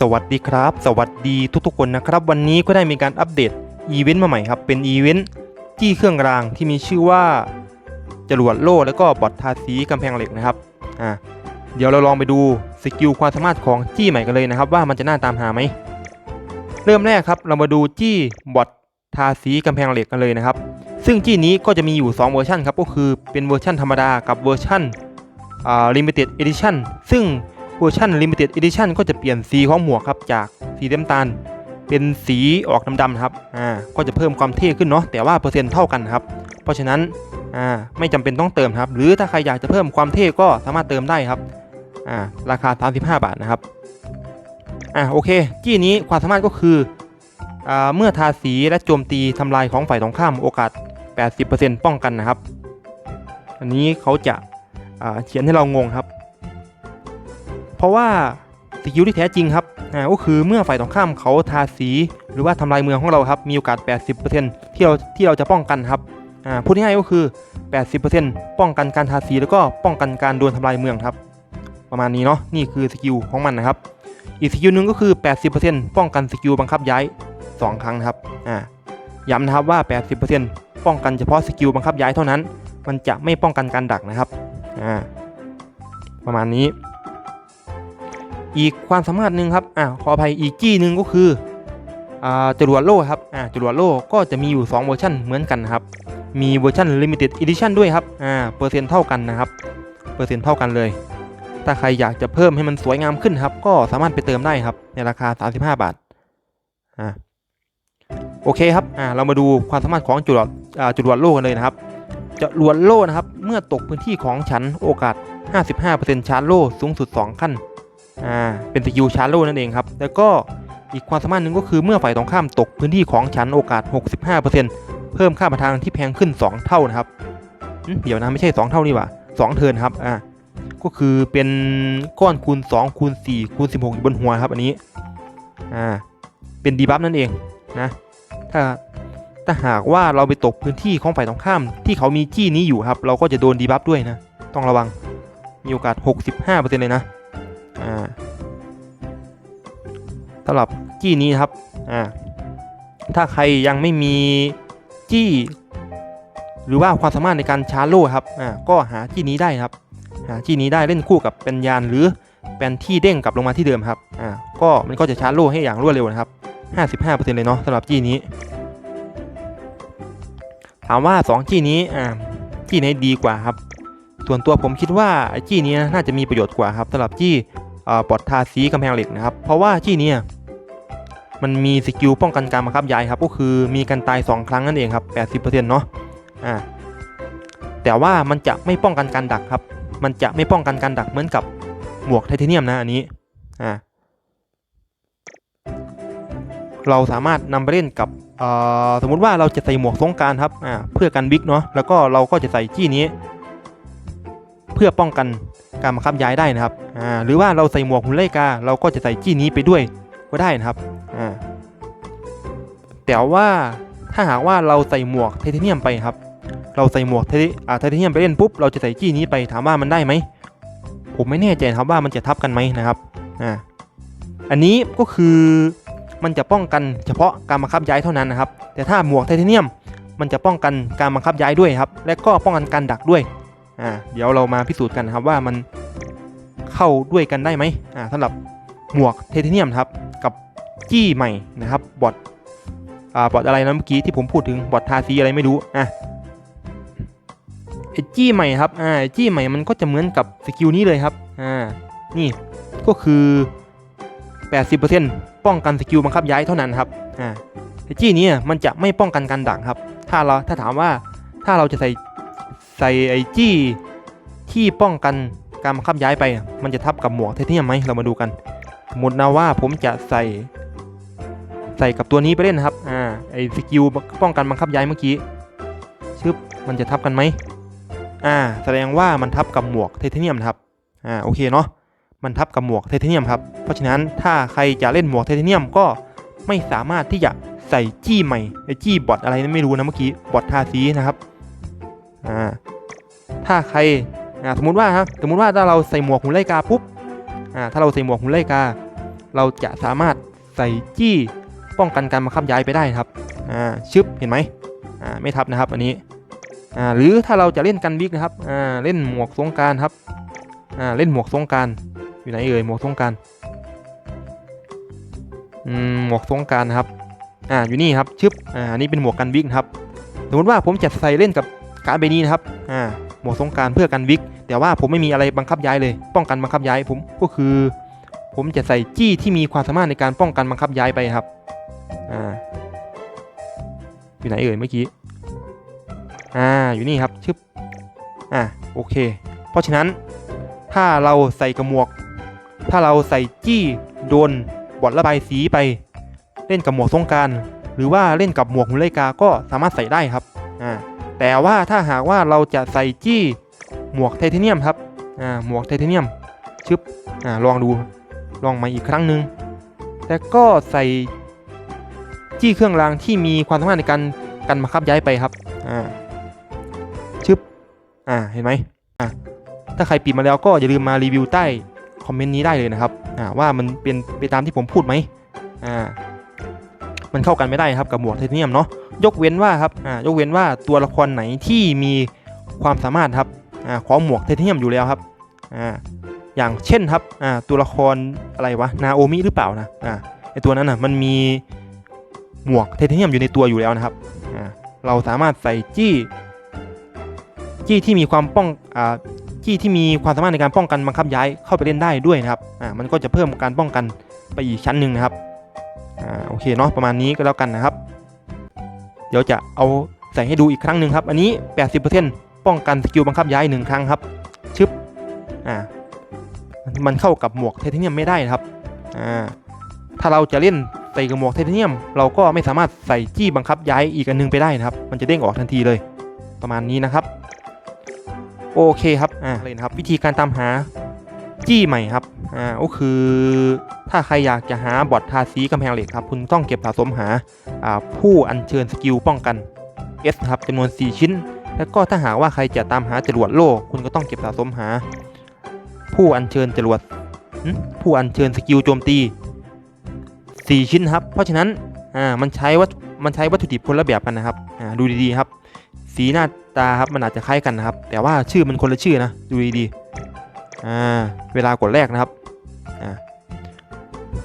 สวัสดีครับ สวัสดีทุกๆคนนะครับ วันนี้ก็ได้มีการอัปเดตอีเวนต์มาใหม่ครับ เป็นอีเวนต์จี้เครื่องรางที่มีชื่อว่า จรวดโล่แล้วก็บอททาสีกำแพงเหล็กนะครับอ่าเดี๋ยวเราลองไปดูสกิลความสามารถของจี้ใหม่กันเลยนะครับ ว่ามันจะน่าตามหาไหมเริ่มแรกครับเรามาดูจี้บอททาสีกำแพงเหล็กกันเลยนะครับ ซึ่งจี้นี้ก็จะมีอยู่ 2 เวอร์ชันครับก็คือเป็นเวอร์ชันธรรมดากับเวอร์ชันอ่า limited edition ซึ่ง เวอร์ชัน Limited Edition ก็จะเปลี่ยนสีของหมวกครับจากสีน้ำตาล เป็นสีออกดำๆครับอ่าก็จะเพิ่มความเท่ขึ้นเนาะแต่ว่าเปอร์เซ็นต์เท่ากันครับเพราะฉะนั้นอ่าไม่จำเป็นต้องเติมครับ หรือถ้าใครอยากจะเพิ่มความเท่ก็สามารถเติมได้ครับอ่าราคา 35 บาทนะครับอ่าโอเค จี้นี้ความสามารถก็คืออ่าเมื่อทาสีและโจมตีทำลายของฝ่ายตรงข้ามโอกาส 80%ป้องกันนะครับ อันนี้เขาจะอ่าเขียนให้เรางงครับ เพราะว่าสกิลที่แท้จริงครับอ่าก็คือเมื่อฝ่ายตรงข้ามเขาทาสี หรือว่าทำลายเมืองของเราครับมีโอกาส 80%ที่เราที่เราจะป้องกันครับอ่าพูดง่ายๆก็คือ 80%ป้องกันการทาสีแล้วก็ป้องกันการโดนทำลายเมืองครับ ประมาณนี้เนาะนี่คือสกิลของมันนะครับ อีกสกิลหนึ่งก็คือ 80%ป้องกันสกิลบังคับย้าย 2 ครั้งนะครับอ่าย้ำนะครับว่า 80%ป้องกันเฉพาะสกิลบังคับย้ายเท่านั้น มันจะไม่ป้องกันการดักนะครับอ่าประมาณนี้ อีกความสามารถหนึ่งครับอ่าขออภัยอีกจี้หนึ่งก็คืออ่าจรวดโล่ครับอ่าจรวดโล่ก็จะมีอยู่ 2 เวอร์ชันเหมือนกันครับมีเวอร์ชัน Limited Edition ด้วยครับอ่าเปอร์เซ็นต์เท่ากันนะครับเปอร์เซ็นต์เท่ากันเลย ถ้าใครอยากจะเพิ่มให้มันสวยงามขึ้นครับ ก็สามารถไปเติมได้ครับ ในราคา 35 บาทอ่าโอเคครับอ่าเรามาดูความสามารถของจรวดอ่าจรวดโล่กันเลยนะครับจรวดโล่นะครับ เมื่อตกพื้นที่ของฉันโอกาส 55%ชาร์จโล่สูงสุด 2 ขั้น อ่าเป็นสกิลชาร์โลนั่นเองครับ แล้วก็อีกความสามารถหนึ่งก็คือเมื่อฝ่ายตรงข้ามตกพื้นที่ของฉันโอกาส 65%เพิ่มค่าประทางที่แพงขึ้น 2 เท่านะครับเดี๋ยวนะไม่ใช่ 2 เท่านี่หว่า2เทินครับอ่าก็คือเป็นก้อนคูณ2คูณ4คูณ16อยู่บนหัวครับ อันนี้อ่าเป็นดีบัฟนั่นเองนะถ้าถ้าหากว่าเราไปตกพื้นที่ของฝ่ายตรงข้าม ที่เขามีจี้นี้อยู่ครับ เราก็จะโดนดีบัฟด้วยนะ ต้องระวังมีโอกาส 65%เลยนะ อ่าสำหรับจี้นี้ครับอ่าถ้าใครยังไม่มีจี้ หรือว่าความสามารถในการชาร์โล่ครับอ่าก็หาจี้นี้ได้ครับหาจี้นี้ได้เล่นคู่กับเป็นยานหรือเป็นที่เด้งกลับลงมาที่เดิมครับอ่าก็มันก็จะชาร์โล่ให้อย่างรวดเร็วนะครับ55%เลยเนาะสำหรับจี้นี้ ถามว่า 2 จี้นี้อ่าจี้ไหนดีกว่าครับ ส่วนตัวผมคิดว่าไอ้จี้นี้น่าจะมีประโยชน์กว่าครับสำหรับจี้ ปลอดทาสีกำแพงเหล็กนะครับ เพราะว่าจี้นี้มันมีสกิลป้องกันการบังคับย้ายครับ ก็คือมีการตาย 2 ครั้งนั่นเองครับ 80%เนาะอ่าแต่ว่ามันจะไม่ป้องกันการดักครับ มันจะไม่ป้องกันการดักเหมือนกับหมวกไทเทเนียมนะอันนี้อ่าเราสามารถนำไปเล่นกับสมมุติว่าเราจะใส่หมวกสงการครับเพื่อกันวิกเนาะแล้วก็เราก็จะใส่จี้นี้ เพื่อป้องกัน การบังคับย้ายได้นะครับอ่าหรือว่าเราใส่หมวกหุ่นไล่กา เราก็จะใส่จี้นี้ไปด้วยก็ได้นะครับอ่าแต่ว่าถ้าหากว่าเราใส่หมวกไทเทเนียมไปครับ เราใส่หมวกไทอ่าไทเทเนียมไปเล่นปุ๊บเราจะใส่จี้นี้ไปถามว่ามันได้ไหมผมไม่แน่ใจครับว่ามันจะทับกันไหมนะครับอ่าอันนี้ก็คือมันจะป้องกันเฉพาะการบังคับย้ายเท่านั้นนะครับ แต่ถ้าหมวกไทเทเนียม มันจะป้องกันการบังคับย้ายด้วยครับ และก็ป้องกันการดักด้วย อ่าเดี๋ยวเรามาพิสูจน์กันนะครับว่ามันเข้าด้วยกันได้ไหมอ่าสำหรับหมวกเทเทเนียมครับกับจี้ใหม่นะครับบอทอ่าบอทอะไรนะเมื่อกี้ที่ผมพูดถึงบอททาสีอะไรไม่รู้อะจี้ใหม่ครับอ่าจี้ใหม่มันก็จะเหมือนกับสกิลนี้เลยครับอ่านี่ก็คือ 80%ป้องกันสกิลบังคับย้ายเท่านั้นครับอ่าจี้นี้มันจะไม่ป้องกันการดักครับ ถ้าเราถ้าถามว่าถ้าเราจะใส่ ใส่ไอจี้ที่ป้องกันการบังคับย้ายไป มันจะทับกับหมวกไทเทเนียมไหมเรามาดูกัน สมมตินะว่าผมจะใส่ ใส่กับตัวนี้ไปเล่นนะครับ อ่า ไอสกิลป้องกันบังคับย้ายเมื่อกี้ ชึบ มันจะทับกันไหม อ่า แสดงว่ามันทับกับหมวกไทเทเนียมครับ อ่า โอเคเนาะ มันทับกับหมวกไทเทเนียมครับ เพราะฉะนั้นถ้าใครจะเล่นหมวกไทเทเนียมก็ไม่สามารถที่จะใส่จี้ใหม่ไอจี้บอทอะไรนั้นไม่รู้นะเมื่อกี้ บอททาสีนะครับ อ่าถ้าใครอ่าสมมติว่าครับสมมติว่าถ้าเราใส่หมวกหุ่นไล่กาปุ๊บอ่าถ้าเราใส่หมวกหุ่นไล่กา เราจะสามารถใส่จี้ป้องกันการบังคับย้ายไปได้ครับอ่าชึบเห็นไหมอ่าไม่ทับนะครับอันนี้อ่าหรือถ้าเราจะเล่นกันวิกนะครับอ่าเล่นหมวกสงการครับอ่าเล่นหมวกสงการอยู่ไหนเอ่ยหมวกสงการอืมหมวกสงการนะครับอ่าอยู่นี่ครับชึบอ่าอันนี้เป็นหมวกกันวิกครับสมมติว่าผมจะใส่เล่นกับ การดใบนี้นะครับอ่าหมวกสงการเพื่อกันวิก แต่ว่าผมไม่มีอะไรบังคับย้ายเลย ป้องกันบังคับย้ายผมก็คือ ผมจะใส่จี้ที่มีความสามารถในการป้องกันบังคับย้ายไปครับอ่าอยู่ไหนเอ่ยเมื่อกี้อ่าอยู่นี่ครับชึบอ่าโอเค เพราะฉะนั้นถ้าเราใส่กระหมวก ถ้าเราใส่จี้โดนบอดระบายสีไป เล่นกับหมวกสงการหรือว่าเล่นกับหมวกหุ่นไลกาก็สามารถใส่ได้ครับ แต่ว่าถ้าหากว่าเราจะใส่จี้หมวกไทเทเนียมครับอ่าหมวกไทเทเนียมชึบอ่าลองดูลองมาอีกครั้งหนึ่งแล้วก็ใส่จี้เครื่องรางที่มีความสามารถในการกันบังคับย้ายไปครับอ่าชึบอ่าเห็นไหมอ่าถ้าใครปิดมาแล้วก็อย่าลืมมารีวิวใต้คอมเมนต์นี้ได้เลยนะครับอ่าว่ามันเป็นไปตามที่ผมพูดไหมอ่า มันเข้ากันไม่ได้ครับกับหมวกไทเทเนียมเนาะยกเว้นว่าครับอ่ายกเว้นว่าตัวละครไหนที่มีความสามารถครับอ่าของหมวกไทเทเนียมอยู่แล้วครับอ่าอย่างเช่นครับอ่าตัวละครอะไรวะนาโอมิหรือเปล่านะอ่าไอตัวนั้นน่ะมันมีหมวกไทเทเนียมอยู่ในตัวอยู่แล้วนะครับอ่าเราสามารถใส่จี้จี้ที่มีความป้องอ่าจี้ที่มีความสามารถในการป้องกันบังคับย้ายเข้าไปเล่นได้ด้วยนะครับอ่ามันก็จะเพิ่มการป้องกันไปอีกชั้นหนึ่งนะครับ อ่าโอเคเนาะประมาณนี้ก็แล้วกันนะครับ เดี๋ยวจะเอาใส่ให้ดูอีกครั้งหนึ่งครับ อันนี้ 80%ป้องกันสกิลบังคับย้ายหนึ่งครั้งครับ ชึบอ่ามันเข้ากับหมวกไทเทเนียมไม่ได้นะครับอ่าถ้าเราจะเล่นใส่กับหมวกไทเทเนียม เราก็ไม่สามารถใส่จี้บังคับย้ายอีกอันหนึงไปได้นะครับ มันจะเด้งออกทันทีเลย ประมาณนี้นะครับ โอเคครับอ่าเลยนะครับ วิธีการตามหา จี้ใหม่ครับ อ่า ก็คือ ถ้าใครอยากจะหาบอททาสีกำแพงเหล็กครับ คุณต้องเก็บสะสมหา อ่า ผู้อัญเชิญสกิลป้องกัน S ครับจำนวน 4 ชิ้น แล้วก็ถ้าหากว่าใครจะตามหาจรวดโล่ คุณก็ต้องเก็บสะสมหา ผู้อัญเชิญจรวด ผู้อัญเชิญสกิลโจมตี 4 ชิ้นครับ เพราะฉะนั้น อ่า มันใช้วัตมันใช้วัตถุดิบคนละแบบกันนะครับ อ่า ดูดีๆครับ สีหน้าตาครับ มันอาจจะคล้ายกันนะครับ แต่ว่าชื่อมันคนละชื่อนะ ดูดีๆ อ่าเวลากดแรกนะครับอ่า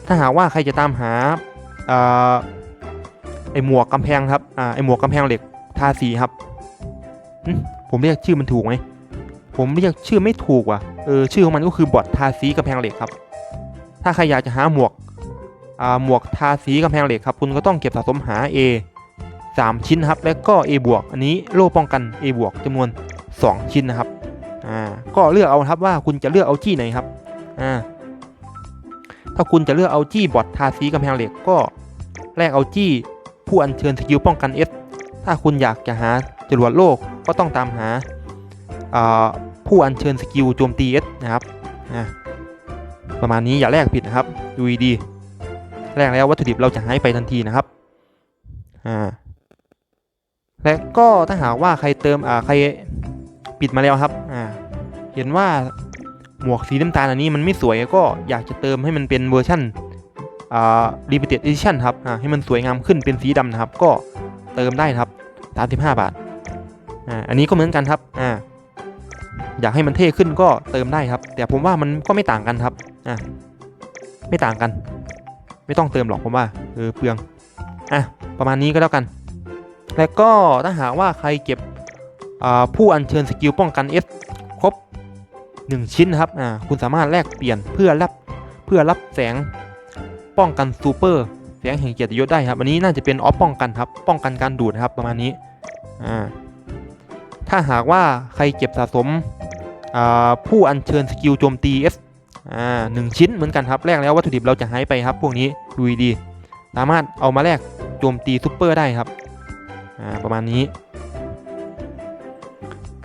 ถ้าหากว่าใครจะตามหาอ่าไอหมวกกำแพงครับอ่าไอหมวกกำแพงเหล็กทาสีครับผมเรียกชื่อมันถูกไหมผมเรียกชื่อไม่ถูกว่ะเออชื่อของมันก็คือบอททาสีกำแพงเหล็กครับ ถ้าใครอยากจะหาหมวกอ่าหมวกทาสีกำแพงเหล็กครับ คุณก็ต้องเก็บสะสมหา A 3 ชิ้นครับ แล้วก็ A บวกอันนี้โล่ป้องกัน A บวกจำนวน 2 ชิ้นนะครับ อ่าก็เลือกเอาครับว่าคุณจะเลือกเอาจี้ไหนครับอ่าถ้าคุณจะเลือกเอาจี้บอททาสีกำแพงเหล็กก็แลกเอาจี้ผู้อัญเชิญสกิลป้องกัน S ถ้าคุณอยากจะหาจรวดโลกก็ต้องตามหาาผู้อัญเชิญสกิลโจมตี S นะครับประมาณนี้อย่าแลกผิดนะครับดูดีแลกแล้ววัตถุดิบเราจะหายไปทันทีนะครับอ่าและก็ถ้าหากว่าใครเติมอ่าใครปิดมาแล้วครับอ่า เห็นว่าหมวกสีน้ำตาลอันนี้มันไม่สวยก็อยากจะเติมให้มันเป็นเวอร์ชั่นอ่า limited edition ครับอ่าให้มันสวยงามขึ้นเป็นสีดำนะครับ ก็เติมได้ครับ 35 บาทอ่าอันนี้ก็เหมือนกันครับอ่าอยากให้มันเท่ขึ้นก็เติมได้ครับ แต่ผมว่ามันก็ไม่ต่างกันครับอ่าไม่ต่างกัน ไม่ต้องเติมหรอกผมว่าเออเปลืองอะประมาณนี้ก็แล้วกัน แล้วก็ถ้าหากว่าใครเก็บอ่าผู้อัญเชิญสกิลป้องกัน S 1 ชิ้นนะครับอ่าคุณสามารถแลกเปลี่ยนเพื่อรับเพื่อรับแสงป้องกันซูเปอร์แสงแห่งเกียรติยศได้ครับ อันนี้น่าจะเป็นออฟป้องกันครับ ป้องกันการดูดนะครับประมาณนี้อ่าถ้าหากว่าใครเก็บสะสมอ่าผู้อัญเชิญสกิลโจมตี S อ่าหนึ่งชิ้นเหมือนกันครับแลกแล้ววัตถุดิบเราจะหายไปครับ พวกนี้ดูดีๆสามารถเอามาแลกโจมตีซูเปอร์ได้ครับอ่าประมาณนี้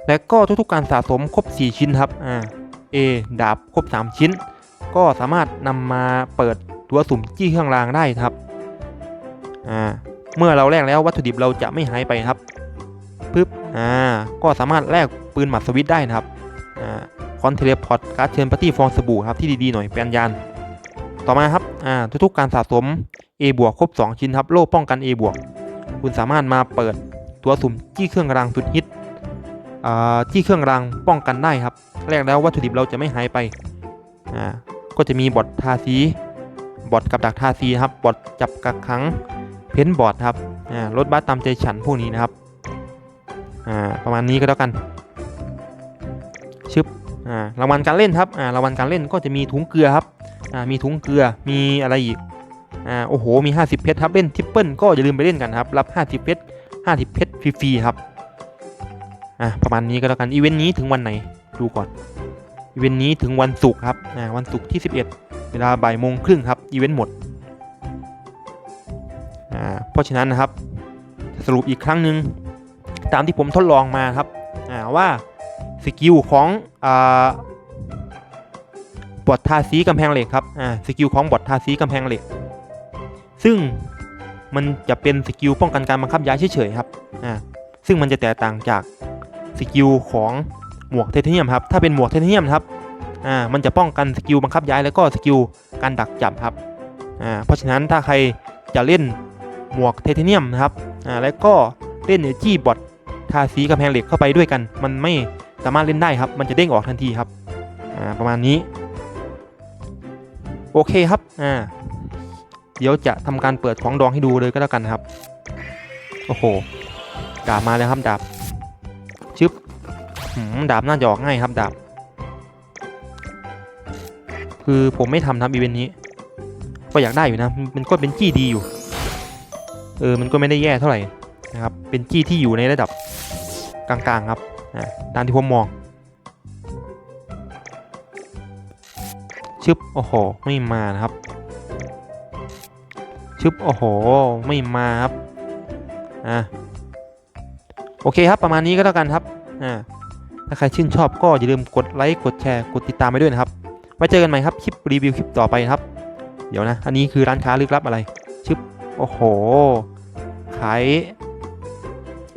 และก็ทุกๆการสะสมครบ 4 ชิ้นครับอ่า A ดาบครบ 3 ชิ้น ก็สามารถนำมาเปิดตัวสุ่มจี้เครื่องรางได้ครับอ่าเมื่อเราแลกแล้ววัตถุดิบเราจะไม่หายไปครับปึ๊บอ่าก็สามารถแลกปืนหมัดสวิตช์ได้นะครับอ่าคอนเทเลพอร์ตการ์ดเชิญปาร์ตี้ฟองสบู่ครับที่ดีๆหน่อยแปลนยานต่อมาครับอ่าทุกๆการสะสม A บวกครบ 2 ชิ้นครับโล่ป้องกัน A บวกคุณสามารถมาเปิดตัวสุ่มจี้เครื่องรางสุดฮิต อ่าจี้เครื่องรางป้องกันได้ครับ แรกแล้ววัตถุดิบเราจะไม่หายไปอ่าก็จะมีบอททาสีบอทกับดักทาสีครับบอทจับกักขังเพ้นบอทครับอ่ารถบัสตามใจฉันพวกนี้นะครับอ่าประมาณนี้ก็แล้วกันชึบอ่ารางวัลการเล่นครับอ่ารางวัลการเล่นก็จะมีถุงเกลือครับอ่ามีถุงเกลือมีอะไรอีกอ่าโอ้โหมี 50 เพชรครับเล่นทริปเปิลก็อย่าลืมไปเล่นกันครับรับ 50 เพชร50 เพชรฟรีๆครับ อ่าประมาณนี้ก็แล้วกันอีเวนต์นี้ถึงวันไหนดูก่อนอีเวนต์นี้ถึงวันศุกร์ครับอ่าวันศุกร์ที่ 11 เวลาบ่ายโมงครึ่งครับอีเวนต์หมดอ่าเพราะฉะนั้นนะครับสรุปอีกครั้งหนึ่งตามที่ผมทดลองมาครับอ่าว่าสกิลของอ่าบอททาสีกำแพงเหล็กครับอ่าสกิลของบอททาสีกำแพงเหล็ก ซึ่งมันจะเป็นสกิลป้องกันการบังคับย้ายเฉยๆครับอ่าซึ่งมันจะแตกต่างจาก สกิลของหมวกไทเทเนียมครับถ้าเป็นหมวกไทเทเนียมครับอ่ามันจะป้องกันสกิลบังคับย้ายแล้วก็สกิลการดักจับครับอ่าเพราะฉะนั้นถ้าใครจะเล่นหมวกไทเทเนียมนะครับอ่าแล้วก็เล่นเนจี้บอททาสีกำแพงเหล็กเข้าไปด้วยกัน มันไม่สามารถเล่นได้ครับ มันจะเด้งออกทันทีครับอ่าประมาณนี้ โอเคครับอ่าเดี๋ยวจะทำการเปิดของดองให้ดูเลยก็แล้วกันครับ โอ้โหดาบมาแล้วครับดาบ ดาบน่าจะออกง่ายครับดาบ คือผมไม่ทำทำอีเวนต์นี้ ก็อยากได้อยู่นะ มันก็เป็นจี้ดีอยู่ เออ มันก็ไม่ได้แย่เท่าไหร่นะครับ เป็นจี้ที่อยู่ในระดับกลางๆครับอ่าตามที่ผมมอง ชึบ โอ้โห ไม่มานะครับ ชึบ โอ้โห ไม่มาครับ อ่าโอเคครับ ประมาณนี้ก็แล้วกันครับ อ่า ถ้าใครชื่นชอบก็อย่าลืมกดไลค์กดแชร์กดติดตามไปด้วยนะครับไว้เจอกันใหม่ครับคลิปรีวิวคลิปต่อไปครับ เดี๋ยวนะ อันนี้คือร้านค้าลึกลับอะไรชึบโอ้โห ขาย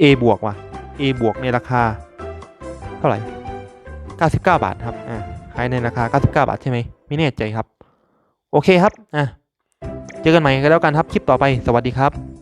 A บวกว่ะ A บวกในราคา เท่าไหร่ 99 บาทครับอ่าขายในราคา 99 บาทใช่ไหมไม่แน่ใจครับ โอเคครับอะเจอกันใหม่กันแล้วกันครับคลิปต่อไปสวัสดีครับ